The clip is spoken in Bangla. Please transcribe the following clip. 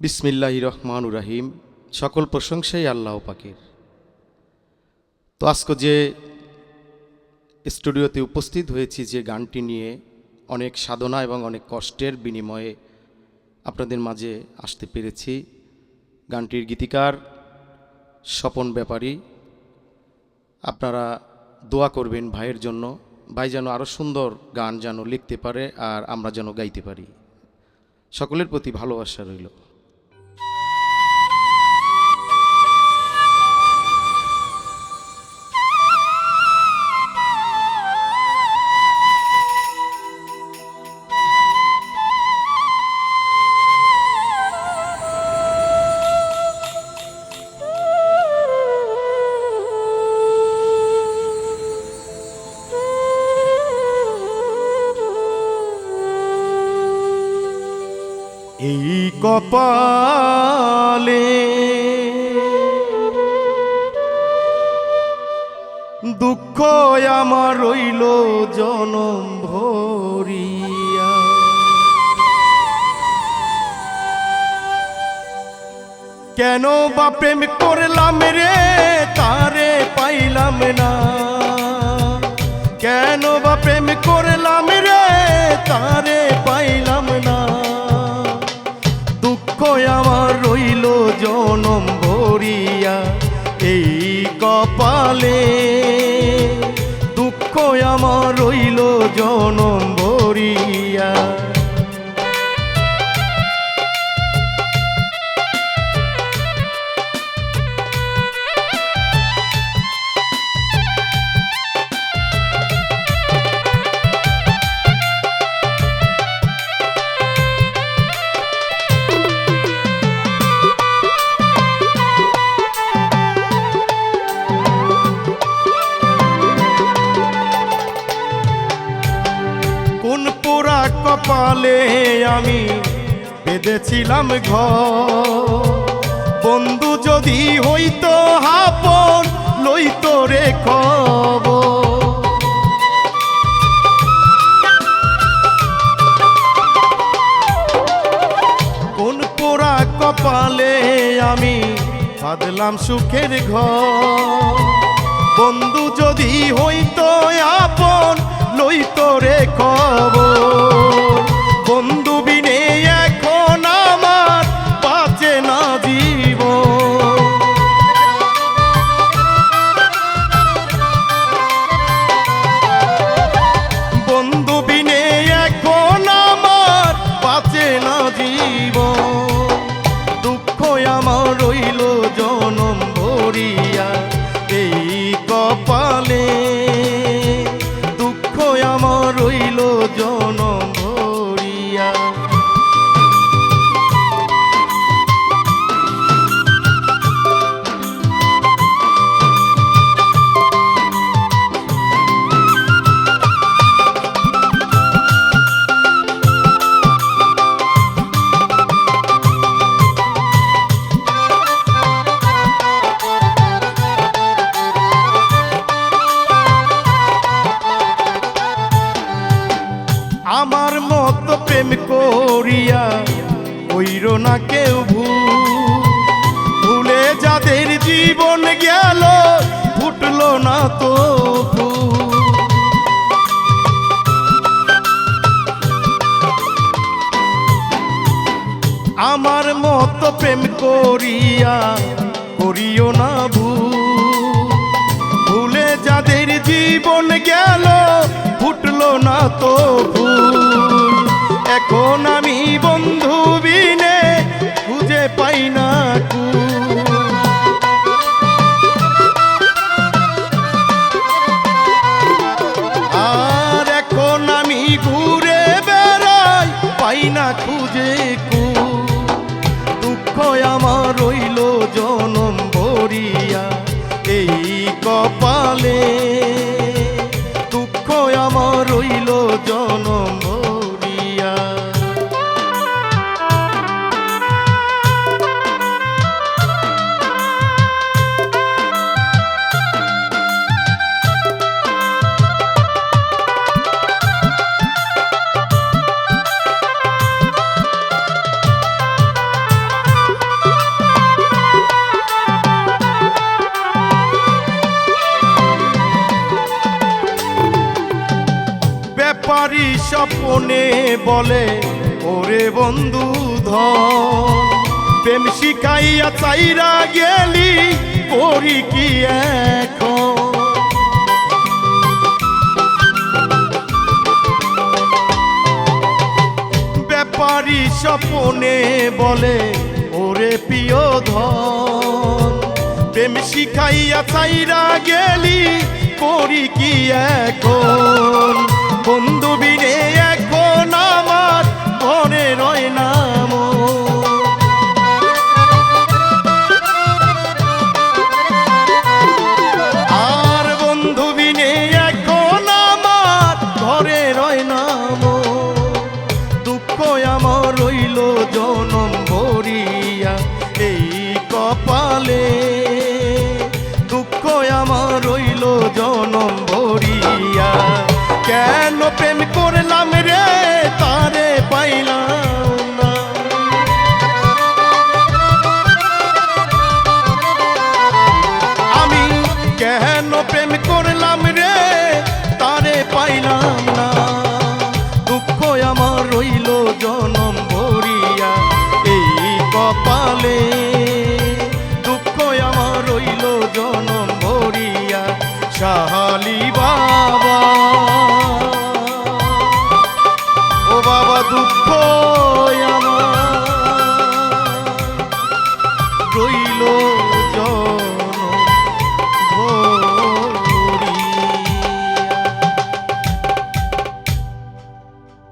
বিসমিল্লাহ রহমান রাহিম। সকল প্রশংসাই আল্লাহ পাকের। তো আজকে যে স্টুডিওতে উপস্থিত হয়েছি যে গানটি নিয়ে অনেক সাধনা এবং অনেক কষ্টের বিনিময়ে আপনাদের মাঝে আসতে পেরেছি। গানটির গীতিকার স্বপন ব্যাপারী। আপনারা দোয়া করবেন ভাইয়ের জন্য। ভাই যেন আরও সুন্দর গান যেন লিখতে পারে আর আমরা যেন গাইতে পারি। সকলের প্রতি ভালোবাসা রইল। কপালে। দুঃখ আমার রইল জনম ভরিয়া। কেন বা প্রেম করলাম রে, তারে পাইলাম না। কেন বা প্রেম করলাম রে, তারে জনম ভরিয়া এই কপালে। দুঃখ আমার রইল জনম ভরিয়া। কপালে আমি বেঁধেছিলাম ঘর। বন্ধু যদি হইতো হাপন লইতো রে খবর। কোন পোড়া কপালে আমি বাঁধলাম সুখের ঘর। বন্ধু যদি হইতো আপন, লইতো রে খবর। মতো প্রেম করিয়া কইর না কেউ ভুল। যাদের জীবন গেল, ফুটলো না তো আমার মতো প্রেম করিয়া করিও না ভুলে। যাদের জীবন গেল, ফুটলো না তো বন্ধু বিনে খুঁজে পাই না কুল আর এখন আমি ঘুরে বেড়াই পাই না খুঁজে কু। দুঃখ আমার রইল জনম ভরিয়া, এই কপালে ব্যাপারী স্বপনে বলে, ওরে বন্ধু ধন। প্রেম শিখাইয়া চাইরা গেলি, করি কি এখন? ব্যাপারী স্বপনে বলে, ওরে প্রিয় ধন। প্রেম শিখাইয়া চাইরা গেলি, করি কি এখন? আমার রইল জনম ভরিয়া। কেন প্রেম করলাম রে, তারে পাইলাম আমি কেন প্রেম রে, তারে পাইলাম না। দুঃখ আমার রইল জনম ভরিয়া। এই কপালে বলি